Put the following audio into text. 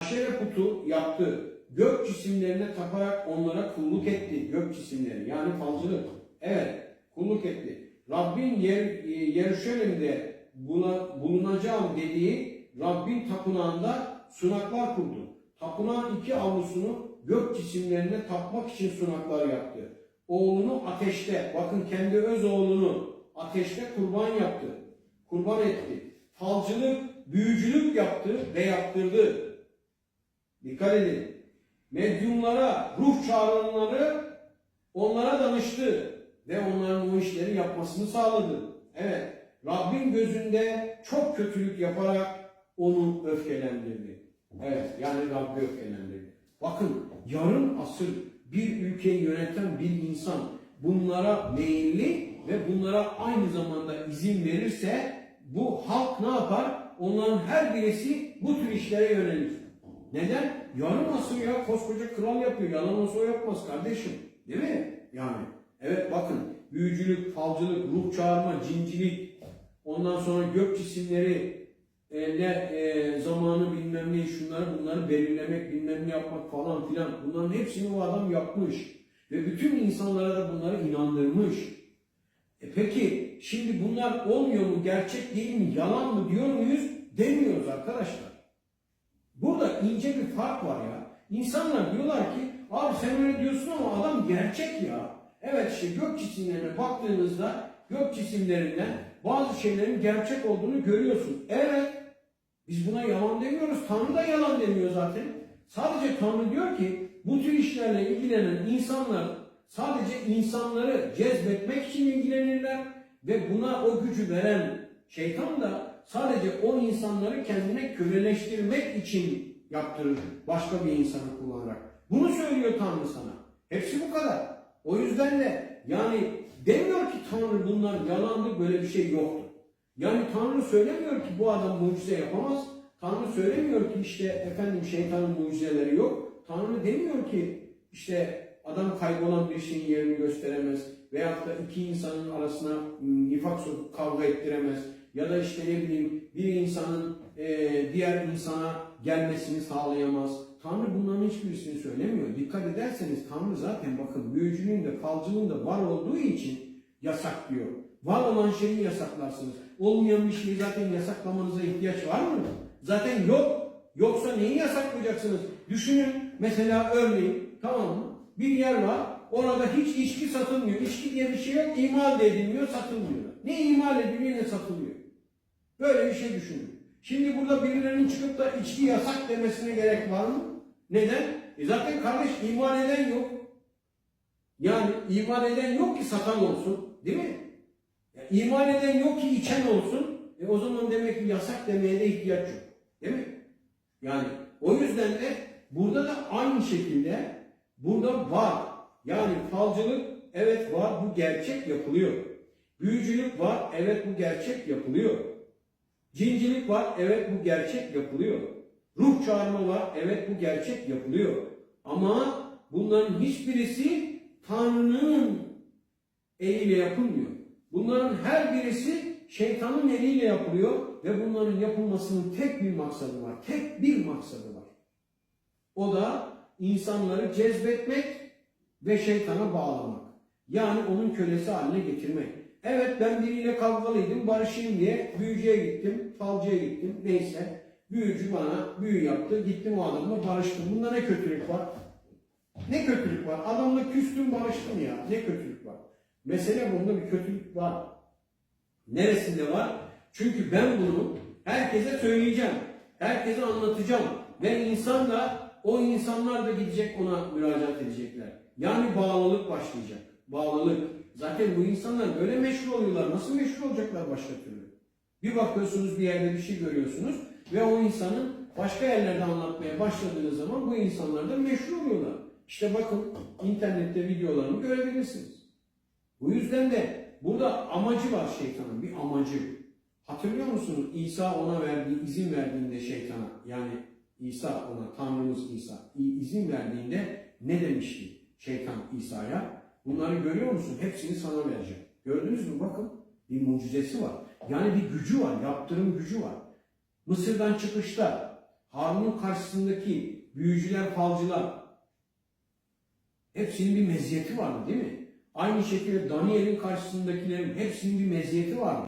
aşere putu yaptı. Gök cisimlerine taparak onlara kulluk etti. Gök cisimleri yani falcılık. Evet kulluk etti. Rabbin yer, e, Yeruşalim'de bula- bulunacağım dediği Rabbin tapınağında sunaklar kurdu. Tapınağın iki avlusunu gök cisimlerine tapmak için sunaklar yaptı. Oğlunu ateşte, bakın kendi öz oğlunu ateşte kurban yaptı. Kurban etti. Falcılık, büyücülük yaptı ve yaptırdı. Dikkat edin. Medyumlara, ruh çağıranları onlara danıştı ve onların o işleri yapmasını sağladı. Evet, Rabbin gözünde çok kötülük yaparak onu öfkelendirdi. Evet, yani Rabbi öfkelendirdi. Bakın, yarım asır bir ülkeyi yöneten bir insan bunlara meyilli ve bunlara aynı zamanda izin verirse bu halk ne yapar? Onların her birisi bu tür işlere yönelir. Neden? Yarım asır ya koskoca kral yapıyor. Olsa o yapmaz kardeşim. Değil mi? Yani. Evet bakın. Büyücülük, falcılık, ruh çağırma, cincilik, ondan sonra gök cisimleri, e, ne e, zamanı bilmem ne, şunları bunları belirlemek, bilmem ne yapmak falan filan. Bunların hepsini bu adam yapmış. Ve bütün insanlara da bunları inandırmış. E peki şimdi bunlar olmuyor mu, gerçek değil mi, yalan mı diyor muyuz? Demiyoruz arkadaşlar. Burada ince bir fark var ya. İnsanlar diyorlar ki abi sen öyle diyorsun ama adam gerçek ya. Evet işte gök cisimlerine baktığınızda gök cisimlerinden bazı şeylerin gerçek olduğunu görüyorsun. Evet biz buna yalan demiyoruz. Tanrı da yalan demiyor zaten. Sadece Tanrı diyor ki bu tür işlerle ilgilenen insanlar sadece insanları cezbetmek için ilgilenirler ve buna o gücü veren şeytan da sadece o insanları kendine köleleştirmek için yaptırır başka bir insanı kullanarak. Bunu söylüyor Tanrı sana. Hepsi bu kadar. O yüzden de yani demiyor ki Tanrı bunlar yalandı böyle bir şey yoktu. Yani Tanrı söylemiyor ki bu adam mucize yapamaz. Tanrı söylemiyor ki işte efendim şeytanın mucizeleri yok. Tanrı demiyor ki işte adam kaybolan bir şeyin yerini gösteremez. Veyahut da iki insanın arasına nifak sokup kavga ettiremez. Ya da işte ne bileyim bir insanın eee, diğer insana gelmesini sağlayamaz. Tanrı bunların hiçbirisini söylemiyor. Dikkat ederseniz Tanrı zaten bakın büyücülüğün de falcılığın da var olduğu için yasaklıyor. Var olan şeyi yasaklarsınız. Olmayan bir şeyi zaten yasaklamanıza ihtiyaç var mı? Zaten yok. Yoksa neyi yasaklayacaksınız? Düşünün mesela örneğin tamam mı? Bir yer var. Orada hiç içki satılmıyor. İçki diye bir şey yok. İmal edilmiyor, satılmıyor. Ne imal ediliyor ne satılıyor. Böyle bir şey düşünün. Şimdi burada birilerinin çıkıp da içki yasak demesine gerek var mı? Neden? E zaten kardeş iman eden yok. Yani iman eden yok ki satan olsun. Değil mi? Ya, iman eden yok ki içen olsun. E o zaman demek ki yasak demeye de ihtiyaç yok. Değil mi? Yani o yüzden de burada da aynı şekilde burada var. Yani falcılık evet var bu gerçek yapılıyor. Büyücülük var evet bu gerçek yapılıyor. Cincilik var evet bu gerçek yapılıyor. Ruh çağırma var evet bu gerçek yapılıyor. Ama bunların hiçbirisi Tanrı'nın eliyle yapılmıyor. Bunların her birisi şeytanın eliyle yapılıyor ve bunların yapılmasının tek bir maksadı var. Tek bir maksadı var. O da insanları cezbetmek ve şeytana bağlamak. Yani onun kölesi haline getirmek. Evet ben biriyle kavgalıydım, barışayım diye büyücüye gittim, falcıya gittim, neyse. Büyücü bana büyü yaptı, gittim o adamla barıştım. Bunda ne kötülük var? Ne kötülük var? Adamla küstüm barıştım ya. Ne kötülük var? Mesele bunda bir kötülük var. Neresinde var? Çünkü ben bunu herkese söyleyeceğim. Herkese anlatacağım. Ve insan da o insanlar da gidecek ona müracaat edecekler. Yani bağlılık başlayacak. Bağlılık. Zaten bu insanlar böyle meşhur oluyorlar. Nasıl meşhur olacaklar başka türlü? Bir bakıyorsunuz bir yerde bir şey görüyorsunuz ve o insanın başka yerlerde anlatmaya başladığınız zaman bu insanlar da meşhur oluyorlar. İşte bakın internette videolarını görebilirsiniz. Bu yüzden de burada amacı var şeytanın, bir amacı. Hatırlıyor musunuz İsa ona verdiği, izin verdiğinde şeytana, yani İsa ona, Tanrımız İsa izin verdiğinde ne demişti şeytan İsa'ya? Bunları görüyor musun? Hepsini sana vereceğim. Gördünüz mü? Bakın bir mucizesi var. Yani bir gücü var, yaptırım gücü var. Mısır'dan çıkışta Harun'un karşısındaki büyücüler, falcılar hepsinin bir meziyeti vardı değil mi? Aynı şekilde Daniel'in karşısındakilerin hepsinin bir meziyeti vardı.